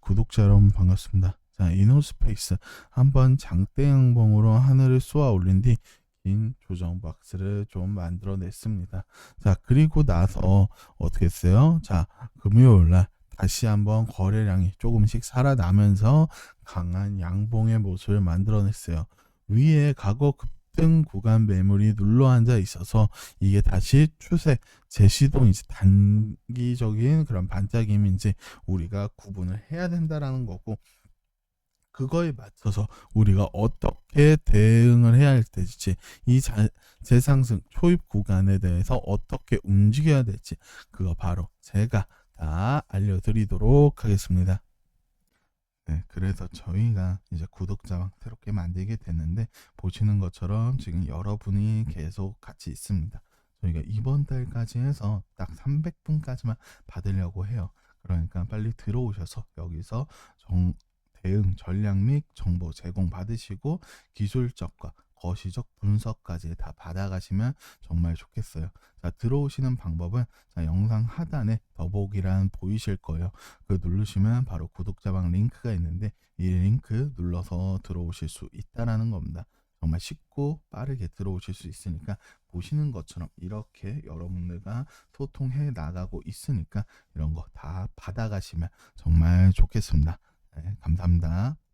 구독자 여러분 반갑습니다. 자, 이노스페이스 한번 장대양봉으로 하늘을 쏘아 올린 뒤 긴 조정 박스를 좀 만들어냈습니다. 자, 그리고 나서 어떻게 했어요? 자, 금요일 날 다시 한번 거래량이 조금씩 살아나면서 강한 양봉의 모습을 만들어냈어요. 위에 과거 급 등 구간 매물이 눌러 앉아 있어서 이게 다시 추세 재시동인지 단기적인 그런 반짝임인지 우리가 구분을 해야 된다라는 거고 그거에 맞춰서 우리가 어떻게 대응을 해야 할지 이 자- 재상승 초입 구간에 대해서 어떻게 움직여야 될지 그거 바로 제가 다 알려드리도록 하겠습니다. 네, 그래서 저희가 이제 구독자방 새롭게 만들게 됐는데 보시는 것처럼 지금 여러분이 계속 같이 있습니다. 저희가 이번 달까지 해서 딱 300분까지만 받으려고 해요. 그러니까 빨리 들어오셔서 여기서 정, 대응 전략 및 정보 제공 받으시고 기술적과 거시적 분석까지 다 받아가시면 정말 좋겠어요. 자, 들어오시는 방법은 자, 영상 하단에 더보기란 보이실 거예요. 그 누르시면 바로 구독자방 링크가 있는데 이 링크 눌러서 들어오실 수 있다라는 겁니다. 정말 쉽고 빠르게 들어오실 수 있으니까 보시는 것처럼 이렇게 여러분들과 소통해 나가고 있으니까 이런 거 다 받아가시면 정말 좋겠습니다. 네, 감사합니다.